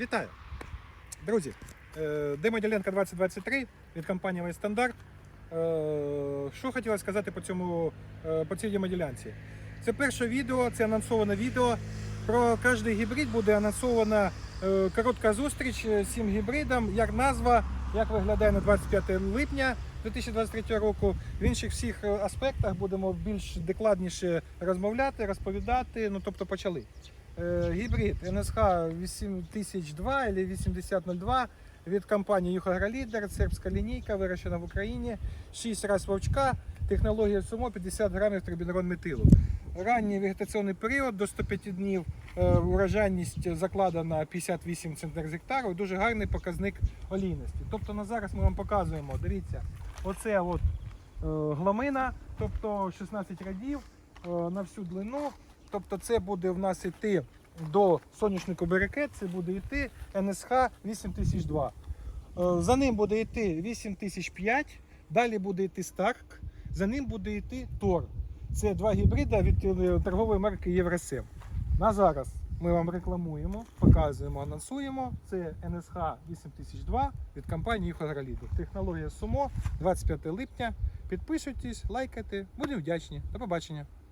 Вітаю! Друзі, е, демоділенка 2023 від компанії Весь Стандарт. Е, Що хотіла сказати по, цьому, е, по цій демоділянці? Це перше відео, це анонсоване відео. Про кожний гібрид буде анонсована коротка зустріч з цим гібридом, як назва, як виглядає на 25 липня 2023 року. В інших всіх аспектах будемо більш докладніше розмовляти, розповідати. Ну тобто почали. Е, Гібрид НСХ 8002 або 8002 від компанії Юхагролідер, сербська лінійка, вирощена в Україні, 6 раз вовчка, технологія СУМО 50 грамів трибінерон метилу. Ранній вегетаційний період до 105 днів, е, урожайність закладена 58 центнер з гектару, дуже гарний показник олійності. Тобто на зараз ми вам показуємо, дивіться, оце от е, гломина, тобто 16 радів на всю длину. Тобто це буде в нас йти до соняшнику берекет, це буде йти НСХ 8002. Е, За ним буде йти 8005, далі буде йти Старк, за ним буде йти Тор. Це два гібрида від е, торгової марки Євросем. На зараз ми вам рекламуємо, показуємо, анонсуємо. Це НСХ 8002 від компанії Юхагроліду. Технологія СУМО 25 липня. Підписуйтесь, лайкайте, будемо вдячні. До побачення.